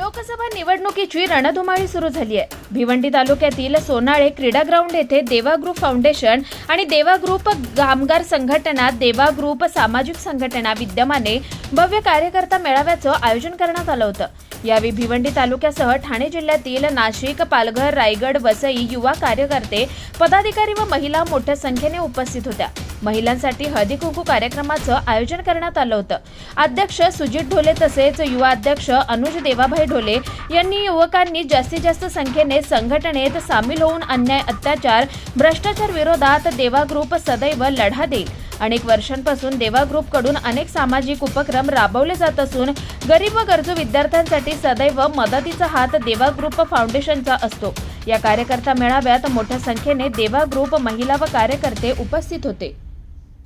लोकसभा निवडणुकीची रणधुमाळी सुरू झाली आहे. भिवंडी तालुक्यातील सोनाळे क्रीडा ग्राउंड येथे देवा ग्रुप फाउंडेशन आणि देवा ग्रुप कामगार संघटना देवा ग्रुप सामाजिक संघटना विद्यमाने भव्य कार्यकर्ता मेळाव्याचं आयोजन करण्यात आलं होतं. यावेळी भिवंडी तालुक्यासह ठाणे जिल्ह्यातील नाशिक पालघर रायगड वसई युवा कार्यकर्ते पदाधिकारी व महिला मोठ्या संख्येने उपस्थित होत्या. महिलांसाठी हळदी कुंकू कार्यक्रमाचं आयोजन करण्यात आलं होतं. अध्यक्ष सुजित ढोले तसेच युवा अध्यक्ष अनुज देवाभाई ढोले यांनी युवकांनी जास्तीत जास्त संख्येने संघटनेत सामील होऊन अन्याय अत्याचार भ्रष्टाचार विरोधात देवा ग्रुप सदैव लढा देईल. अनेक वर्षांपासून देवा ग्रुपकडून अनेक सामाजिक उपक्रम राबवले जात असून गरीब व गरजू विद्यार्थ्यांसाठी सदैव मदतीचा हात देवा ग्रुप फाउंडेशनचा असतो. या कार्यकर्ता मेळाव्यात मोठ्या संख्येने देवा ग्रुप महिला व कार्यकर्ते उपस्थित होते.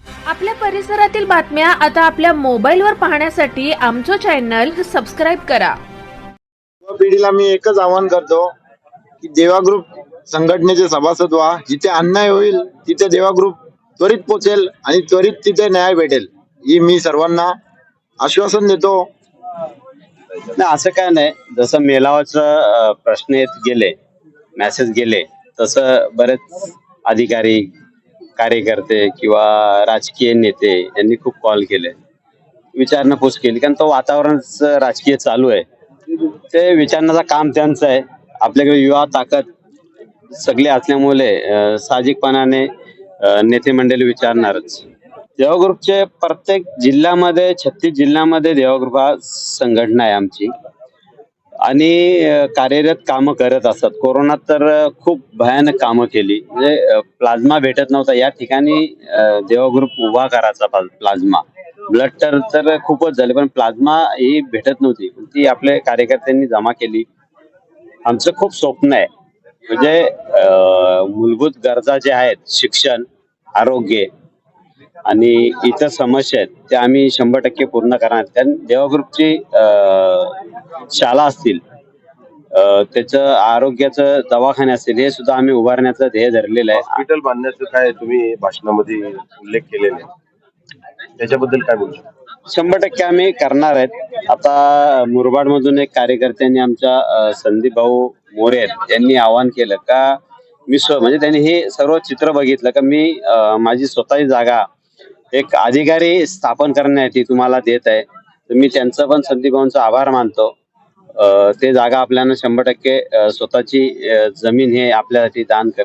आपल्या परिसरातील बातम्या आता आपल्या मोबाईलवर पाहण्यासाठी आमचं चॅनल सबस्क्राईब करा. युवा पिढीला मी एकच आवाहन करतो की देवा ग्रुप संघटनेचे सभासद व्हा. जिथे अन्याय होईल तिथे देवा ग्रुप त्वरित पोचेल आणि त्वरित तिथे न्याय भेटेल. ही मी सर्वांना आश्वासन देतो. नाही असं काय नाही. जसं मेलावाचं प्रश्न येत गेले मेसेज गेले तसं बरेच अधिकारी कार्यकर्ते किंवा राजकीय नेते यांनी खूप कॉल केले. विचारणापूस केली. कारण तो वातावरणच राजकीय चालू आहे. ते विचारण्याचं काम त्यांचं आहे. आपल्याकडे युवा ताकद सगळे असल्यामुळे साहजिकपणाने नेते मंडळी विचारणारच. देवा ग्रुपचे प्रत्येक जिल्ह्यामध्ये छत्तीस जिल्ह्यामध्ये देवा ग्रुप हा संघटना आहे आमची. आणि कार्यरत कामं करत असतात. कोरोनात तर खूप भयानक कामं केली. म्हणजे प्लाझ्मा भेटत नव्हता. या ठिकाणी अं, देवा ग्रुप उभा करायचा प्लाझ्मा. ब्लड तर तर खूपच झाले पण प्लाझ्मा ही भेटत नव्हती. ती आपल्या कार्यकर्त्यांनी जमा केली. आमचं खूप स्वप्न आहे. म्हणजे मूलभूत गरजा ज्या आहेत शिक्षण आरोग्य आणि इतर समस्या आहेत त्या आम्ही शंभर टक्के पूर्ण करणार कारण देवा ग्रुपची शाळा असतील त्याचं आरोग्याचं दवाखाने असतील हे सुद्धा आम्ही उभारण्याचं ध्येय धरलेलं आहे. हॉस्पिटल बांधण्याचं काय तुम्ही भाषणामध्ये उल्लेख केलेला आहे? त्याच्याबद्दल काय बोलू शकता? शंभर टक्के आम्ही करणार आहेत. आता मुरबाड मधून एक कार्यकर्त्यांनी आमच्या संदीप भाऊ मोरे आहेत त्यांनी आवाहन केलं का मी स्व म्हणजे त्यांनी हे सर्व चित्र बघितलं का मी माझी स्वतःची जागा एक अधिकारी स्थापन करण्यासाठी तुम्हाला देत आहे. तर मी त्यांचं पण संदीप आभार मानतो. अ ते जागा आपल्याला शंभर टक्के स्वतःची जमीन हे आपल्यासाठी दान कर